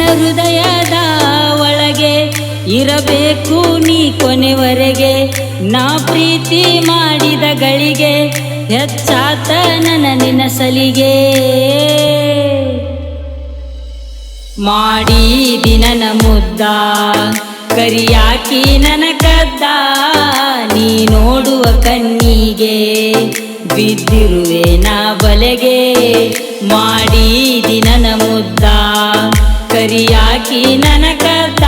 ಹೃದಯದ ಒಳಗೆ ಇರಬೇಕು ನೀ ಕೊನೆವರೆಗೆ. ನಾ ಪ್ರೀತಿ ಮಾಡಿದ ಗಳಿಗೆ ಹೆಚ್ಚಾತ ನನ್ನ ನಿನ್ನ ಸಲಿಗೆ ದಿನನ ನನ್ನ ಮುದ್ದ, ಕರಿಯಾಕಿ ನನ್ನ ಕದ್ದ ನೀ ನೋಡುವ ಕಣ್ಣಿಗೆ ಬಿದ್ದಿರುವೆ ನಾ ಬಲೆಗೆ. ಮಾಡಿ ದಿನನ ಮುದ್ದ ಕರಿಯಾಕಿ ನನ ಕದ್ದ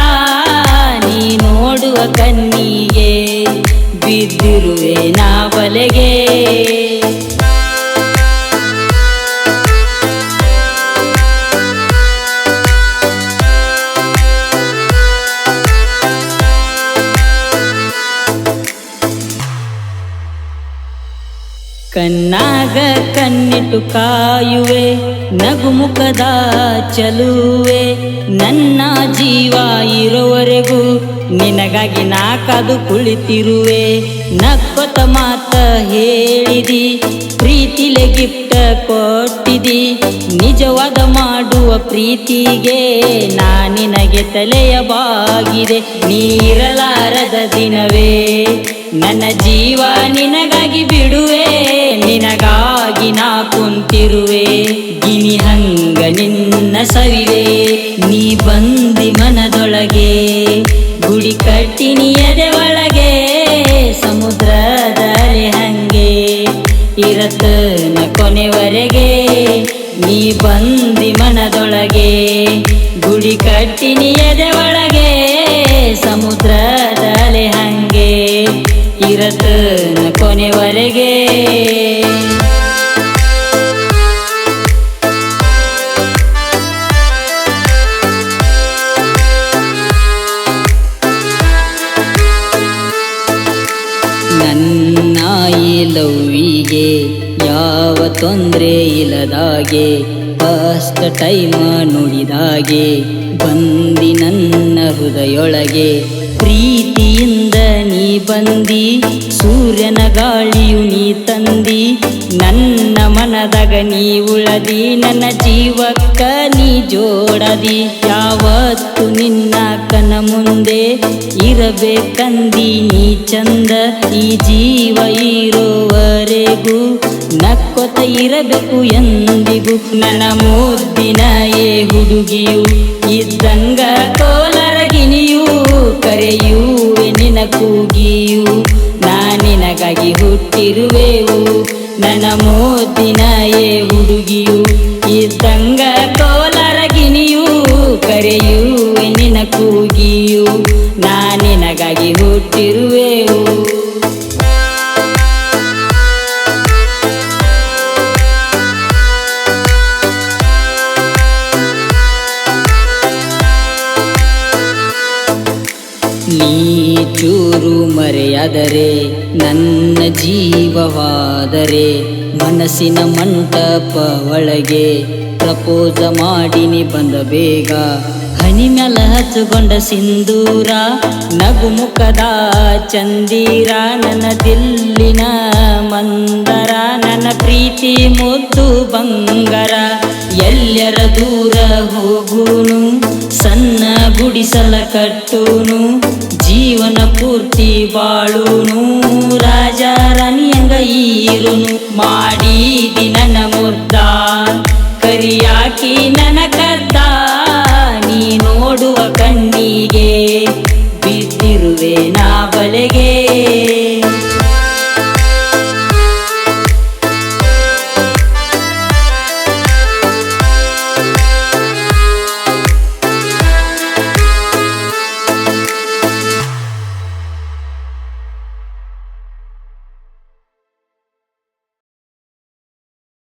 ನೀ ನೋಡುವ ಕಣ್ಣಿಗೆ ಬಿದ್ದಿರುವೆ ನಾ ಕಣ್ಣಾಗ ಕಣ್ಣಿಟ್ಟು ಕಾಯುವೆ ನಗುಮುಖದ ಚಲುವೆ. ನನ್ನ ಜೀವ ಇರೋವರೆಗೂ ನಿನಗಾಗಿ ನಾ ಕದು ಕುಳಿತಿರುವೆ. ನಕ್ಕೊತ ಮಾತ ಹೇಳಿದಿ, ಪ್ರೀತಿಲೆ ಗಿಫ್ಟ ಕೊಟ್ಟಿದಿ. ನಿಜವಾದ ಮಾಡುವ ಪ್ರೀತಿಗೆ ನಾ ನಿನಗೆ ತಲೆಯ ಬಾಗಿದೆ. ನೀರಲಾರದ ದಿನವೇ. ನನ್ನ ಜೀವ ನಿನಗಾಗಿ ಬಿಡುವೆ, ನಿನಗಾಗಿ ನಾ ಕುಂತಿರುವೆ. ಗಿನಿ ಹಂಗ ನಿನ್ನ ಸವಿವೆ, ನೀ ಬಂದಿ ಮನದೊಳಗೆ. ಗುಡಿ ಕಟ್ಟಿನಿಯದೆ ಒಳಗೆ, ಸಮುದ್ರದಲ್ಲಿ ಹಂಗೆ. ಇರತನ ಕೊನೆವರೆಗೆ ನೀ ಬಂದಿ ಮನದೊಳಗೆ. ಗುಡಿ ಕಟ್ಟಿನಿಯದೆ ಒಳಗೆ, ಸಮುದ್ರದಲ್ಲಿ ಹಂಗೆ ಇರತನ ಕೊನೆವರೆಗೆ. ನನ್ನ ಯಾವ ತೊಂದರೆ ಇಲ್ಲದಾಗೆ ಫಸ್ಟ್ ಟೈಮ ನುಡಿದಾಗೆ ಬಂದಿ ನನ್ನ ಹೃದಯೊಳಗೆ ನೀ ಬಂದಿ, ಸೂರ್ಯನ ಗಾಳಿಯು ನೀ ತಂದಿ, ನನ್ನ ಮನದಾಗ ನೀ ಉಳದಿ, ನನ್ನ ಜೀವಕ್ಕ ನೀ ಜೋಡದಿ. ಯಾವತ್ತು ನಿನ್ನ ಕನ ಮುಂದೆ ಇರಬೇಕಂದಿ ನೀ ಚಂದ, ಈ ಜೀವ ಇರೋವರೆಗೂ ನಕ್ಕೊತ ಇರಬೇಕು ಎಂದಿಗೂ. ನನ್ನ ಮುದ್ದಿನ ಏ ಹುಡುಗಿಯು, ಇದ್ದಂಗ ಕೋಲರಗಿನಿಯೂ ಕರೆಯುವೆ ನಿನ ಕೂಗಿಯು, ನಾ ನಿನಗಾಗಿ ಹುಟ್ಟಿರುವೆವು. ನನ್ನ ಮೋದಿನ ಏ ಹುಡುಗಿಯು ಇದ್ದಂಗ ಕೋಲರಗಿನಿಯು ಕರೆಯುವೆ ನಿನ ಕೂಗಿಯು. ನಾ ನಿನಗಾಗಿ ಹುಟ್ಟಿರುವೆವು. ಚೂರು ಮರೆಯಾದರೆ, ನನ್ನ ಜೀವವಾದರೆ, ಮನಸ್ಸಿನ ಮಂಟಪ ಒಳಗೆ ಪ್ರಪೋಸ ಮಾಡಿನಿ ಬಂದ ಬೇಗ. ಹನಿ ಮ್ಯಾಲ ಹಚ್ಚುಕೊಂಡ ಸಿಂಧೂರ, ನಗು ಮುಖದ ಚಂದೀರ, ನನ್ನ ದಿಲ್ಲಿನ ಮಂದರ, ನನ್ನ ಪ್ರೀತಿ ಮುದ್ದು ಬಂಗರ. ಎಲ್ಲರ ದೂರ ಹೋಗುನು, ಸಣ್ಣ ಗುಡಿಸಲ ಕಟ್ಟುನು ಜೀವನ ಪೂರ್ತಿ ಬಾಳುನು ರಾಜ ರಾಣಿಯಂಗ ಈರುನು ಮಾಡಿದಿ ನನ್ನ ಮುದ್ದ ಕರಿಯಾಕಿ ನನ್ನ